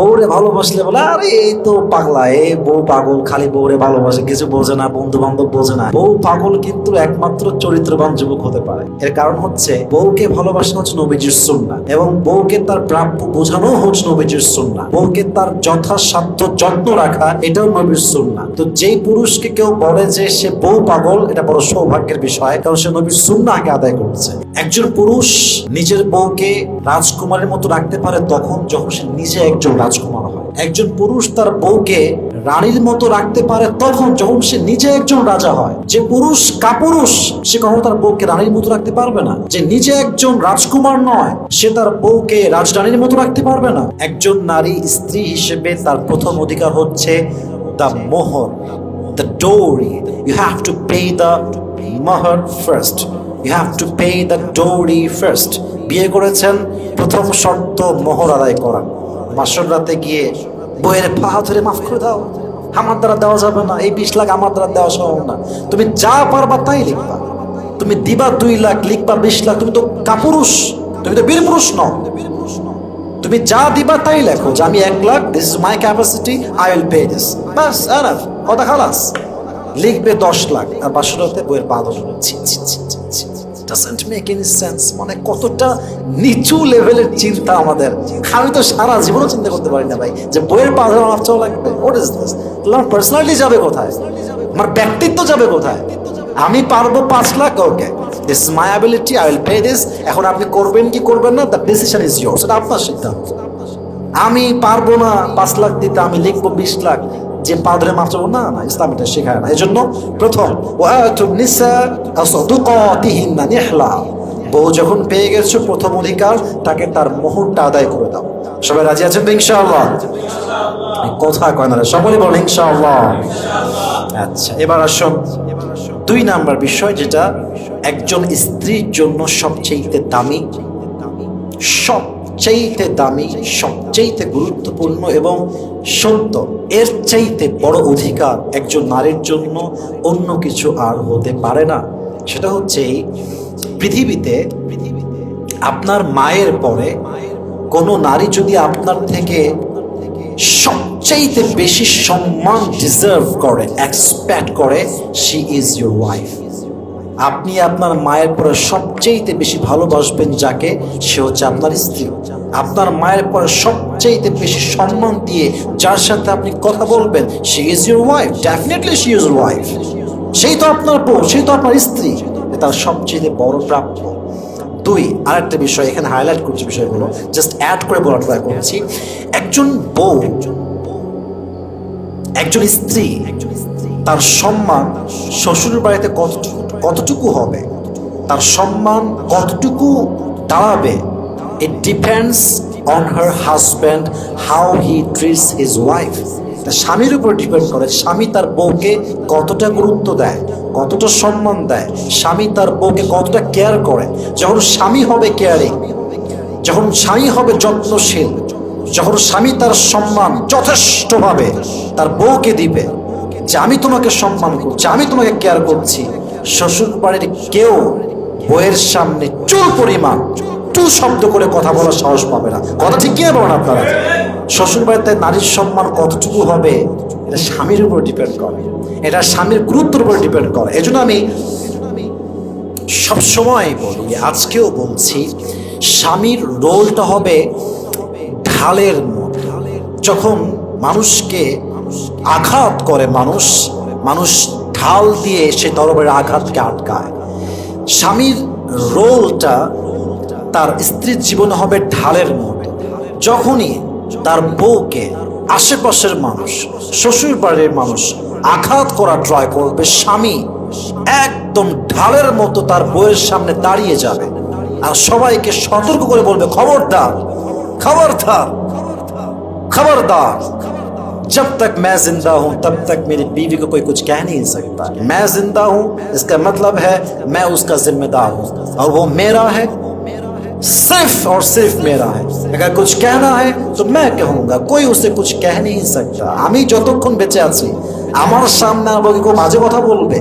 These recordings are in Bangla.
বউরে ভালোবাসলে বলে, আরে, এই তো পাগলা, এই বউ পাগল, খালি বউরে ভালোবাসে, কিছু বোঝে না বন্ধু বান্ধব বোঝে না। বউ পাগল কিন্তু একমাত্র চরিত্রবান যুবক হতে পারে। এর কারণ হচ্ছে, বউকে ভালোবাসানো হচ্ছে নবীজির সুন্না এবং বউকে তার প্রাপ্য বোঝানো হচ্ছে নবীজির সুন্না বউকে তার যথাসাধ্য যত্ন রাখা, এটাও নবীর সুন্না তো যেই পুরুষকে কেউ বলে যে সে বউ পাগল, এটা বড় সৌভাগ্যের বিষয়, কারণ সে নবীর সুন্না আগে আদায় করছে। একজন পুরুষ নিজের বউকে রাজকুমারের মতো রাখতে পারে তখন, যখন সে নিজে একজন রাজকুমার হয়। একজন পুরুষ তার বউকে রানীর মতো রাখতে পারে, তখন যখন সে নিজে একজন রাজা হয়, যে পুরুষ কাপুরুষ, সে কখনো তার বউকে রানীর মতো রাখতে পারবে না। যে নিজে একজন রাজকুমার নয়, সে তার বউকে রাজরানীর মতো রাখতে পারবে না। একজন নারী স্ত্রী হিসেবে তার প্রথম অধিকার হচ্ছে the mohar the dowry you have to pay the mohar first you have to pay the dowry first বিয়ে করেছেন, প্রথম শর্ত মোহর আদায় করা। বাসর রাতে গিয়ে বইয়ের পা ধরে মাফ করে দাও। আমার দ্বারা দেওয়া যাবে না, এই বিশ লাখ আমার দ্বারা দেওয়া সম্ভব না। তুমি যা পারবা তাই লিখবা। তুমি দিবা দুই লাখ, লিখবা বিশ লাখ, তুমি তো কাপুরুষ, তুমি তো বীর পুরুষ নও। তুমি যা দিবা তাই লেখো যে আমি এক lakh this is my capacity I will pay this bus enough কথা খালাস। লিখবে দশ লাখ, আর বাসরাতে বইয়ের পা ধরে। ডাজন্ট মেক এনি সেন্স মানে কতটা নিচু লেভেলের চিন্তা আমাদের। আমি তো সারা জীবনও চিন্তা করতে পারি না ভাই, যে বইয়ের আমার লাগবে। হোয়াট ইজ দিস তোমার পার্সোনালিটি যাবে কোথায়? আমার ব্যক্তিত্ব যাবে কোথায়? আমি পারব পাঁচ lakh okay this my ability I will pay this এখন আপনি করবেন কি করবেন না দ্য ডিসিশন ইজ ইয়োর সেটা আপনার সিদ্ধান্ত। আমি পারব না পাঁচ লাখ দিতে, আমি লিখব বিশ লাখ। যে পা ধরে মাফ চাবো, না না, ইসলাম এটা শেখায় না। এই জন্য প্রথম বউ যখন পেয়ে গেছো প্রথম অধিকার, তাকে তার মোহরটা আদায় করে দাও। সবাই রাজি আছেন ইনশাআল্লাহ? কথা কয় না সকলে বল ইনশাআল্লাহ। আচ্ছা এবার আসুন। দুই নাম্বার বিষয়, যেটা একজন স্ত্রীর জন্য সবচেয়ে দামি সবচেয়ে দামি সবচেয়ে গুরুত্বপূর্ণ এবং সত্য এর চাইতে বড় অধিকার একজন নারীর জন্য অন্য কিছু আর হতে পারে না। সেটা হচ্ছে এই পৃথিবীতে আপনার মায়ের পরে কোনো নারী যদি আপনার থেকে সবচাইতে বেশি সম্মান ডিজার্ভ করে এক্সপেক্ট করে শি ইজ ইউর ওয়াইফ আপনি আপনার মায়ের পরে সবচেয়ে বেশি ভালোবাসবেন যাকে? সে হচ্ছে আপনার স্ত্রী। আপনার মায়ের পরে সবচেয়ে বেশি সম্মান দিয়ে যার সাথে আপনি কথা বলবেন, সে is your wife definitely she is wife সেই তো আপনার বউ, সেই তো আপনার স্ত্রী। তার সবচেয়ে বড় প্রাপ্য। দুই, আরেকটা বিষয়, এখানে হাইলাইট করছি বিষয়গুলো। জাস্ট অ্যাড করে বলার ট্রাই করছি। একজন বউ, একজন স্ত্রী, তার সম্মান শ্বশুর বাড়িতে কতটুকু? কতটুকু হবে? তার সম্মান কতটুকু দাঁড়াবে? It depends on her husband how he treats his wife স্বামীর উপর ডিপেন্ড করে, স্বামী তার বউকে কতটা গুরুত্ব দেয়, কতটা সম্মান দেয়, স্বামী তার বউকে কতটা কেয়ার করে। যখন স্বামী হবে কেয়ারিং যখন স্বামী হবে যত্নশীল, যখন স্বামী তার সম্মান যথেষ্টভাবে তার বউকে দিবে, যে আমি তোমাকে সম্মান করছি, আমি তোমাকে কেয়ার করছি শ্বশুর বাড়ির কেউ বইয়ের সামনে চুল পরিমাণ টু শব্দ করে কথা বলার সাহস পাবে না। কথা ঠিক কিনা বলেন আপনারা? শ্বশুর বাড়িতে নারীর সম্মান কতটুকু হবে, এটা স্বামীর উপর ডিপেন্ড করে। এটা স্বামীর গুরুত্বের উপর ডিপেন্ড করে। এজন্য আমি সবসময় বলি, আজকেও বলছি, স্বামীর রোলটা হবে ঢালের মতো। যখন মানুষকে আঘাত করে, মানুষ মানুষ ঢাল দিয়ে সে তরবের আঘাতকে আটকায়। স্বামীর রোলটা তার স্ত্রীর জীবনে হবে ঢালের মতো যখনই তার বউকে আশেপাশের মানুষ শ্বশুর বাড়ির মানুষ আঘাত করা ট্রয় করবে, স্বামী একদম ঢালের মতো তার বউয়ের সামনে দাঁড়িয়ে যাবে আর সবাইকে সতর্ক করে বলবে, খবরদার খবরদার খবরদার जब तक मैं जिंदा हूं तब तक मेरी बीवी को कोई कुछ कह नहीं सकता मैं जिंदा हूं इसका मतलब है मैं उसका जिम्मेदार हूं और वो मेरा है सिर्फ और सिर्फ मेरा है अगर कुछ कहना है तो मैं कहूंगा कोई उसे कुछ कह नहीं सकता আমি যতক্ষণ বেঁচে আছি আমার সামনে আমাকে কেউ বাজে কথা বলবে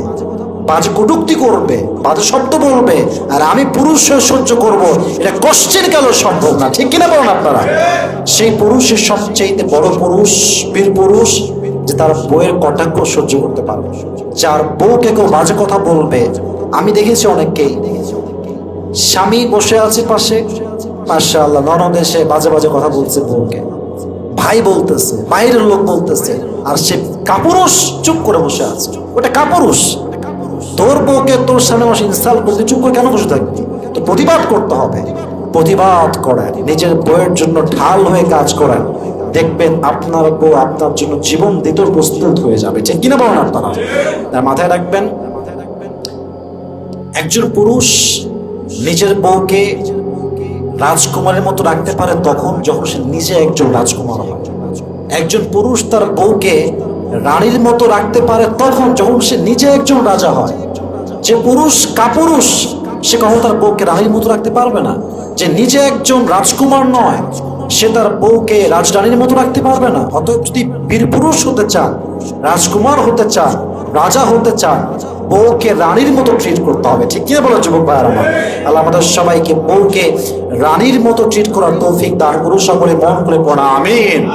বাজে কটুক্তি করবে, বাজে শব্দ বলবে, আর আমি পুরুষ হয়ে সহ্য করব। এটা কষ্টের গেল, সম্ভব না। ঠিক কিনা বলেন আপনারা? সেই পুরুষের সবচেয়ে বড় পুরুষ, বীর পুরুষ, যে তার বইয়ের কটাক্ষ সহ্য করতে পারবে। যার বউকে কেউ বাজে কথা বলবে, আমি দেখেছি অনেককেই। স্বামী বসে আছে পাশে মাশা আল্লাহ ননদ এসে বাজে বাজে কথা বলছে বউকে। ভাই বলতেছে, বাইরের লোক বলতেছে, আর সে কাপুরুষ চুপ করে বসে আছে। ওটা কাপুরুষ। তোর বউকে তোর সামনে বসে ইনস্টল করতে, চুপ করে কেন বসে থাকবি? তো প্রতিবাদ করতে হবে। প্রতিবাদ করেন নিজের বউয়ের জন্য ঢাল হয়ে কাজ করেন দেখবেন আপনার বউ আপনার জন্য জীবন দিতে প্রস্তুত হয়ে যাবে। ঠিক কিনা বলেন আপনারা? তার মাথায় রাখবেন, একজন পুরুষ নিজের বউকে রাজকুমারের মতো রাখতে পারে তখন যখন সে নিজে একজন রাজকুমার হয়। একজন পুরুষ তার বউকে রানীর মতো রাখতে পারে তখন যখন সে নিজে একজন রাজা হয়। যে পুরুষ কাপুরুষ, সে কখনো তার বউকে রানীর মতো রাখতে পারবে না। যে নিজে একজন রাজকুমার নয়, সে তার বউকে রাজরানীর মতো রাখতে পারবে না। অতএব যদি বীর পুরুষ হতে চান, রাজকুমার হতে চান, রাজা হতে চান, বউকে রানীর মতো ট্রিট করতে হবে। ঠিক কিনা বলো যুবক ভাইয়ার আমার? আল্লাহ আমাদের সবাইকে বউকে রানীর মতো ট্রিট করার তৌফিক দান করুন। সকলে মন করে পড়া, আমিন।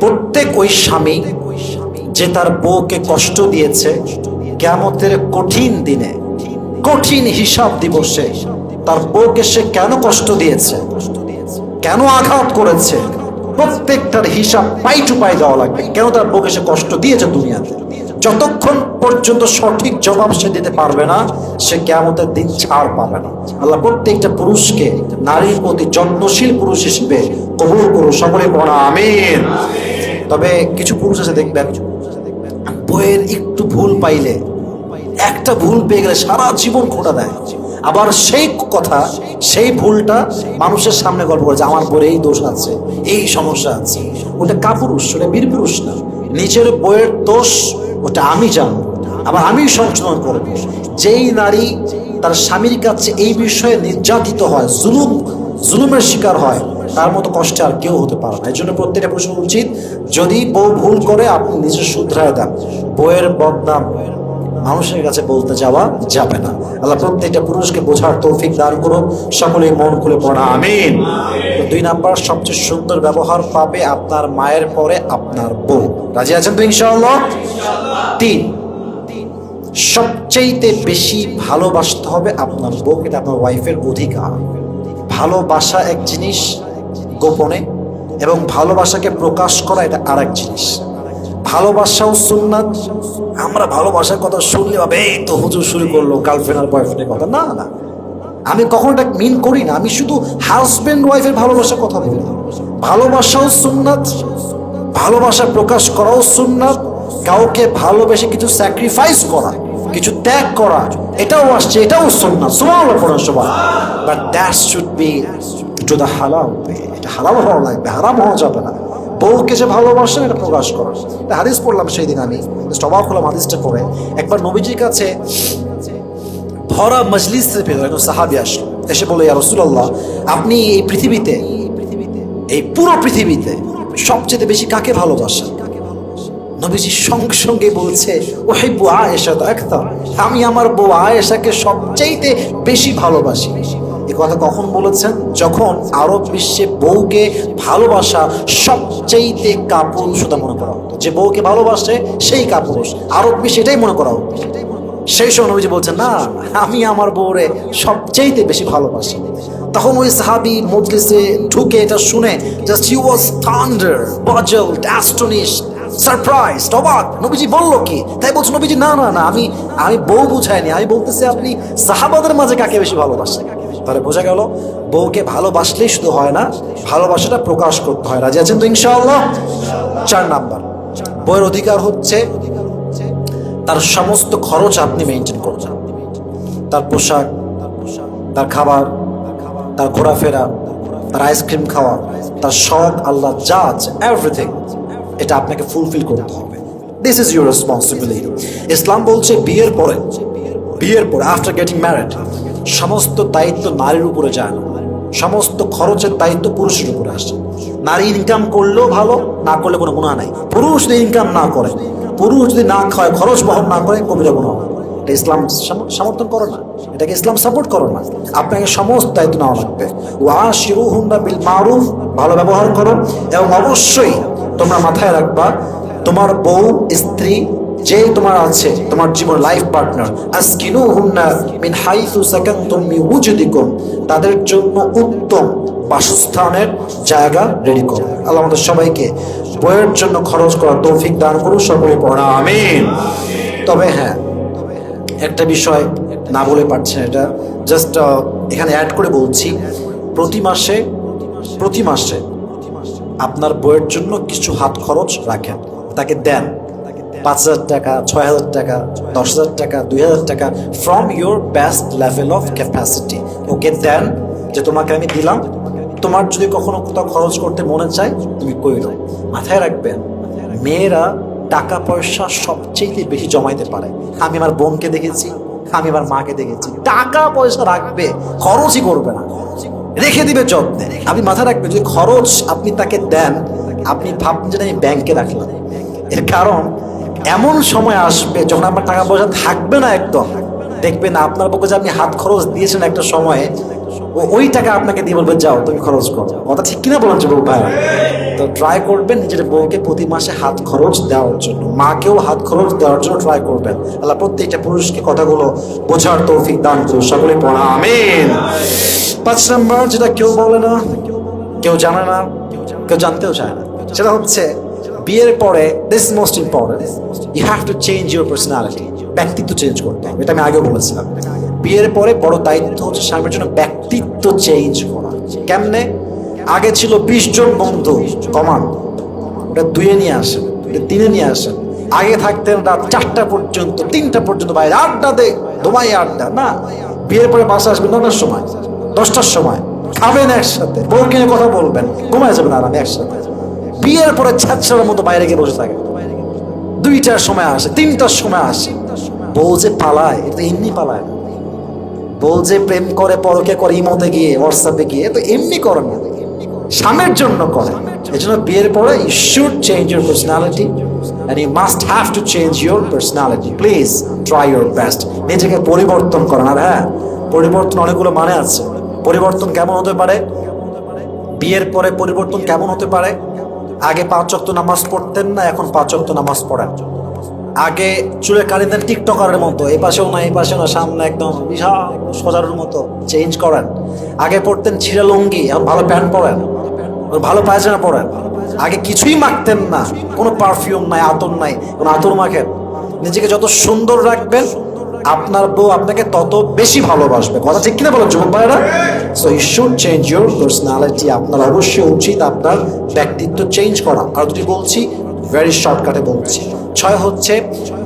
প্রত্যেক ওই স্বামী যে তার বউকে কষ্ট দিয়েছে কেমতের কঠিন দিনে, কঠিন হিসাব দিবসে তার বউকে সে কেন কষ্ট দিয়েছে, কেন আঘাত করেছে? প্রত্যেকটার হিসাব পাই টু পাই দেওয়া লাগবে। কেন তার বউকে সে কষ্ট দিয়েছে দুনিয়াতে? যতক্ষণ পর্যন্ত সঠিক জবাব সে দিতে পারবে না, সে কেমতের দিন ছাড় পাবে না। আল্লাহ প্রত্যেকটা পুরুষকে নারীর প্রতি যত্নশীল পুরুষ হিসেবে কবুল করুন। সকলে পড়া আমিন। তবে কিছু পুরুষ আছে দেখবেন বইয়ের একটু ভুল পাইলে, একটা ভুল পেয়ে গেলে সারা জীবন খোটা দেয়। আবার সেই কথা, সেই ভুলটা মানুষের সামনে গল্প করে যে, আমার বইয়ের এই দোষ আছে, এই সমস্যা আছে। ওটা কাপুরুষ, ওটা বীর পুরুষ না। নিজের বইয়ের দোষ, ওটা আমি জানব, আবার আমি সংশোধন করব। যেই নারী তার স্বামীর কাছে এই বিষয়ে নির্যাতিত হয়, জুলুম, জুলুমের শিকার হয় তার মতো কষ্টে আর কেউ হতে পারে না। এই জন্য প্রত্যেকটা পুরুষ উচিত, যদি বউ ভুল করে, আপনি নিজে শুধরায় দেন। বইয়ের বদনাম মানুষের কাছে বলতে যাওয়া যাবে না। আল্লাহ প্রত্যেকটা পুরুষকে বোঝার তৌফিক দান করুন সকলেই মন খুলে পড়া, আমিন। দুই নাম্বার, সবচেয়ে সুন্দর ব্যবহার পাবে আপনার মায়ের পরে আপনার বউ। রাজি আছেন তো ইনশাআল্লাহ? তিন সবচেয়েতে বেশি ভালোবাসতে হবে আপনার বউকে আপনার ওয়াইফের অধিকার। ভালোবাসা এক জিনিস গোপনে এবং ভালোবাসাকে প্রকাশ করা এটা আর এক জিনিস ভালোবাসাও সুন্নাত, আমরা ভালোবাসার কথা শুনলে ভাবে, এই তো হুজুর শুরু করল গার্লফ্রেন্ড আর বয়ফ্রেন্ডের কথা। না না। আমি কখনো এটা মিন করি না। আমি শুধু হাজব্যান্ড ওয়াইফের ভালোবাসার কথা বলি। ভালোবাসাও সুন্নাত, ভালোবাসা প্রকাশ করাও সুন্নাত, কাউকে ভালোবেসে কিছু স্যাক্রিফাইস করা, কিছু ত্যাগ করা, এটাও আসছে, এটাও সুন্নাত। সুবহানাল্লাহ পড়ার সময় but that should be to halal, এটা হালাল হওয়া লাগবে হারাম হওয়া যাবে না। বউকে যে ভালোবাসেন এটা প্রকাশ করা। এটা হাদিস পড়লাম সেই দিন আমি অবাক হলাম হাদিসটা পড়ে। একবার নবীজির কাছে ভরা মজলিস একজন সাহাবি আসলো। এসে বলে ইয়া রসুল্লাহ আপনি এই পৃথিবীতে, এই পুরো পৃথিবীতে সবচেয়ে বেশি কাকে ভালোবাসেন? নবীজি সঙ্গে সঙ্গে বলছে ওহেবু আয়েশা তো একদম আমি আমার বউ আয়েশাকে সবচাইতে বেশি ভালোবাসি। কথা কখন বলেছেন? যখন আরব বিশ্বে বউকে ভালোবাসা সবচাইতে কাপুরুষতা মনে করা হতো। যে বউকে ভালোবাসে, সেই কাপুরুষ। আরব বিশ্বে এটাই মনে করা হতো। সেই সময় নবীজি বলছেন, না, আমি আমার বউরে সবচাইতে বেশি ভালোবাসি। তখন ওই সাহাবি মজলিসে ঢুকে এটা শুনে just he was thunder puzzled astonished surprise অবাক। নবীজি বলল কি? তাই বলছে নবীজি, না না না, আমি আমি বউ বুঝাইনি। আমি বলতেছি আপনি সাহাবাদের মাঝে কাকে বেশি ভালোবাসেন? তাহলে বোঝা গেল, বউকে ভালোবাসলেই শুধু হয় না, ভালোবাসাটা প্রকাশ করতে হয়। রাজি আছেন তো ইনশাআল্লাহ? চার নাম্বার বইয়ের অধিকার হচ্ছে তার সমস্ত খরচ আপনি মেনটেন করছেন। তার পোশাক, তার খাবার, তার ঘোরাফেরা, তার আইসক্রিম খাওয়া, তার শখ, আল্লাহ যা আছে এভরিথিং এটা আপনাকে ফুলফিল করতে হবে। This is your responsibility Islam বলছে বিয়ের পরে বিয়ের পরে আফটার গেটিং ম্যারিড সমস্ত দায়িত্ব নারীর উপরে যায় না। সমস্ত খরচের দায়িত্ব পুরুষের উপরে আসে। নারী ইনকাম করলেও ভালো, না করলে কোনো গুণা নাই। পুরুষ যদি ইনকাম না করে, পুরুষ যদি না খায়, খরচ বহন না করে, কবিরা গুণা এটা ইসলাম সমর্থন করো না। এটাকে ইসলাম সাপোর্ট করো না। আপনাকে সমস্ত দায়িত্ব নেওয়া লাগবে। ওয়া শিরু হুন্ডা বিল মারুফ, ভালো ব্যবহার করো। এবং অবশ্যই তোমরা মাথায় রাখবা, তোমার বউ, স্ত্রী যে তোমার আছে, তোমার জীবন লাইফ পার্টনার আসকিনু হুন্না মিন হাইসু সাকানতুম মিন উজুদিকুম তাদের জন্য উত্তম বাসস্থানের জায়গা রেডি করো। আল্লাহ আমাদের সবাইকে বইয়ের জন্য খরচ করা তৌফিক দান করুন, সকলে পড়া, আমিন। তবে হ্যাঁ একটা বিষয় না বলে পারছেন এটা জাস্ট এখানে অ্যাড করে বলছি, প্রতি মাসে প্রতি মাসে আপনার বইয়ের জন্য কিছু হাত খরচ রাখেন, তাকে দেন। পাঁচ হাজার টাকা, ছয় হাজার টাকা, দশ হাজার টাকা, দুই হাজার টাকা from your best level of capacity okay দেন যে তোমাকে আমি দিলাম, তোমার যদি কখনো কোথাও খরচ করতে মনে চায়, তুমি কইরো। মাথায় রাখবেন, মেয়েরা টাকা পয়সা সবচেয়ে বেশি জমাইতে পারে। আমি আমার বোনকে দেখেছি, আমি আমার মাকে দেখেছি। টাকা পয়সা রাখবে, খরচই করবে না। রেখে দিবে যত্নে। আপনি মাথায় রাখবেন, যদি খরচ আপনি তাকে দেন, আপনি ভাববেন যে আমি ব্যাংকে রাখলাম। এর কারণ এমন সময় আসবে যখন আপনার টাকা পয়সা থাকবে না একদম, দেখবেন আপনার পক্ষে যে আপনি হাত খরচ দিয়েছেন একটা সময়ে, ও ওই টাকা আপনাকে দিয়ে বলবে, যাও, তুমি খরচ করো। কথা ঠিক কিনা বলেন যুবক ভাই? তো ট্রাই করবেন, নিজের বউকে প্রতি মাসে হাত খরচ দেওয়ার জন্য, মাকেও হাত খরচ দেওয়ার জন্য ট্রাই করবেন। আল্লাহ প্রত্যেকটা পুরুষকে কথাগুলো বোঝার তৌফিক দান করুন, সকলে পড়া, আমিন। পাঁচ নাম্বার, যেটা কেউ বলে না, কেউ জানে না, কেউ জানতেও চায় না। সেটা হচ্ছে বিয়ের পরে this most important you have to change your personality ব্যক্তিত্ব চেঞ্জ করতে হবে, এটা আমি আগেও বলেছিলাম। বিয়ের পরে বড় দায়িত্ব হচ্ছে স্বামীর জন্য ব্যক্তিত্ব চেঞ্জ করা। কেমনে? আগে ছিল বিশ জন বন্ধু, কমান, ওটা দুয়ে নিয়ে আসেন, ওটা তিনে নিয়ে আসেন। আগে থাকতেন রাত চারটা পর্যন্ত, তিনটা পর্যন্ত বাইরে, আড্ডা দে দোমাই আড্ডা, না? বিয়ের পরে বাসা আসবেন নটার সময়, দশটার সময়, খাবেন একসাথে, বউকে কথা বলবেন, ঘুমায় যাবেন আরামে একসাথে। বিয়ের পরে ছাত্রার মতো বাইরে গিয়ে বসে থাকে। দুইটার সময় আসে, তিনটার সময় আসে। বউ যে পালায়, এটা এমনি পালায় না। বউ যে প্রেম করে, পরকে করে, ইমতে গিয়ে হোয়াটসঅ্যাপে গিয়ে তো এমনি করে না। স্বামীর জন্য করে। এই জন্য বিয়ের পরে you should change your personality and you must have to change your personality please try your best নিজেকে পরিবর্তন করেন। আর হ্যাঁ পরিবর্তন অনেকগুলো মানে আছে। পরিবর্তন কেমন হতে পারে? বিয়ের পরে পরিবর্তন কেমন হতে পারে? আগে পাঁচ অক্ত নামাজ পড়তেন না, এখন পাঁচ অক্ত নামাজ পড়েন। আগে চুলে কালি দেন টিকটকারের মতো, এই পাশেও না, এই পাশেও না, সামনে একদম বিশাল সজারুর মতো চেঞ্জ করেন। আগে পড়তেন ছিঁড়া লুঙ্গি, এখন ভালো প্যান্ট পরেন ভালো পায়জামা পরেন। আগে কিছুই মাখতেন না, কোনো পারফিউম নাই, আতর নাই, কোনো আতর মাখেন। নিজেকে যত সুন্দর রাখবেন আপনার বউ আপনাকে তত বেশি ভালোবাসবে। কথা ঠিক কিনা বলেন যুবক ভাইরা so you should change your personality আপনার অবশ্যই উচিত আপনার ব্যক্তিত্ব চেঞ্জ করা। আর দুটি বলছি ভেরি শর্টকাটে বলছি। ছয় হচ্ছে,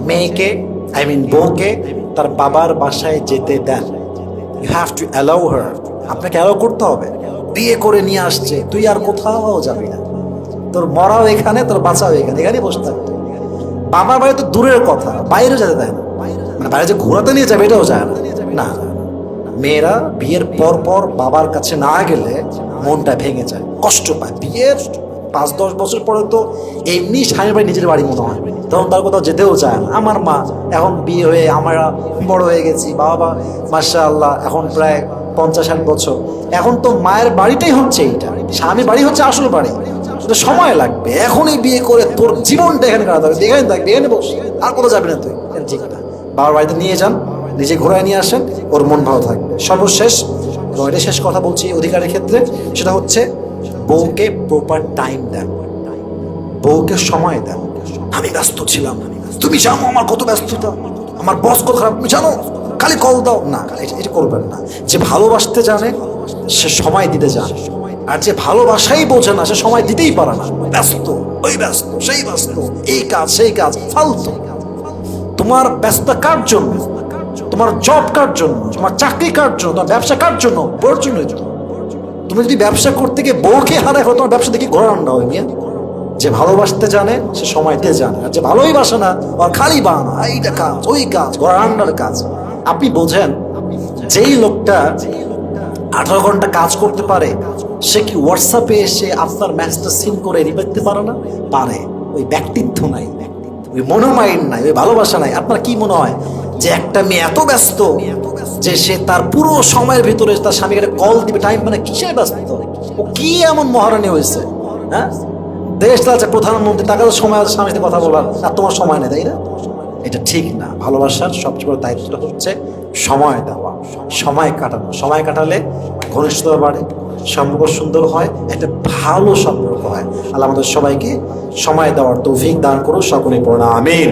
মেয়েকে আই মিন বউকে তার বাবার বাসায় যেতে দেন। You have to allow her আপনাকে অ্যালাউ করতে হবে। বিয়ে করে নিয়ে আসছে। তুই আর কোথাও যাবি না। তোর মরাও এখানে, তোর বাঁচাও এখানে। এখানেই বসে থাকতে বাবার বাড়ি তো দূরের কথা বাইরে যেতে দেয় না। বাইরে যে ঘোরাতে নিয়ে যাবে এটাও যায় না। মেয়েরা বিয়ের পর পর বাবার কাছে না গেলে মনটা ভেঙে যায়, কষ্ট পায়। বিয়ের পাঁচ, দশ বছর পরে তো এমনি স্বামীর বাড়ি নিজের বাড়ি মনে হয়। তখন তার কোথাও যেতেও চায় না। আমার মা, এখন বিয়ে হয়ে আমরা বড় হয়ে গেছি, বাবা মাসা আল্লাহ এখন প্রায় পঞ্চাশ ষাট বছর। এখন তো মায়ের বাড়িটাই হচ্ছে এইটা। স্বামী বাড়ি হচ্ছে আসল বাড়ি। তো সময় লাগবে। এখনই বিয়ে করে তোর জীবনটা এখানে কাটাতে হবে। এখানে থাকবে, এখানে বস। আর কোথাও যাবে না তুই। ঠিক না বাবার বাড়িতে নিয়ে যান, নিজে ঘোরায় নিয়ে আসেন, ওর মন ভালো থাকবে। সর্বশেষ এটা শেষ কথা বলছি অধিকারের ক্ষেত্রে, সেটা হচ্ছে বউকে প্রপার টাইম দেন। বউকে সময় দেন। আমি ব্যস্ত ছিলাম। তুমি জানো আমার কত ব্যস্ততা। আমার বস কত খারাপ। তুমি জানো? খালি কল দাও। না এটা করবেন না। যে ভালোবাসতে জানে, সে সময় দিতে জানে। আর যে ভালোবাসাই বোঝে না, সে সময় দিতেই পারে না। ব্যস্ত, ওই ব্যস্ত, সেই ব্যস্ত। এই কাজ, সেই কাজ, ফালতু। তোমার ব্যস্ত কার জন্য? তোমার জব কার জন্য? তোমার চাকরি কার জন্য? তোমার ব্যবসা কার জন্য? বোর জন্য। তুমি যদি ব্যবসা করতে গিয়ে বউকে হারায় হো তোমার ব্যবসা দেখি ঘোরা রান্না হয় মিয়া। যে ভালোবাসতে জানে, সে সময়তে জানে। আর যে ভালোই বাসে না আর খালি বানা। এইটা কাজ, ওই কাজ ঘোরা কাজ। আপনি বোঝেন, যেই লোকটা আঠারো ঘণ্টা কাজ করতে পারে, সে কি হোয়াটসঅ্যাপে এসে আপনার ম্যাচটা সিন করে রিপেতে পারে না? পারে। ওই ব্যক্তিত্ব নাই। ওই মনোমাইন্ড নাই, ওই ভালোবাসা নাই। আপনার কি মনে হয় যে একটা মেয়ে এত ব্যস্ত যে সে তার পুরো সময়ের ভিতরে তার স্বামীকে কল দিবে? টাইম মানে কিসের ব্যস্ত? ও কি এমন মহারানী হয়েছে? হ্যাঁ? দেশ আছে প্রধানমন্ত্রী তাকে তো সময় আছে, স্বামীর কথা বলার। আর তোমার সময় নেই, তাই না? এটা ঠিক না। ভালোবাসার সবচেয়ে বড় দায়িত্বটা হচ্ছে সময় দেওয়া, সময় কাটানো। সময় কাটালে ঘনিষ্ঠতা বাড়ে সম্পর্ক সুন্দর হয়, একটা ভালো সম্পর্ক হয়। আল্লাহ আমাদের সবাইকে সময় দেওয়ার তৌফিক দান করো সকলে পড়া আমিন।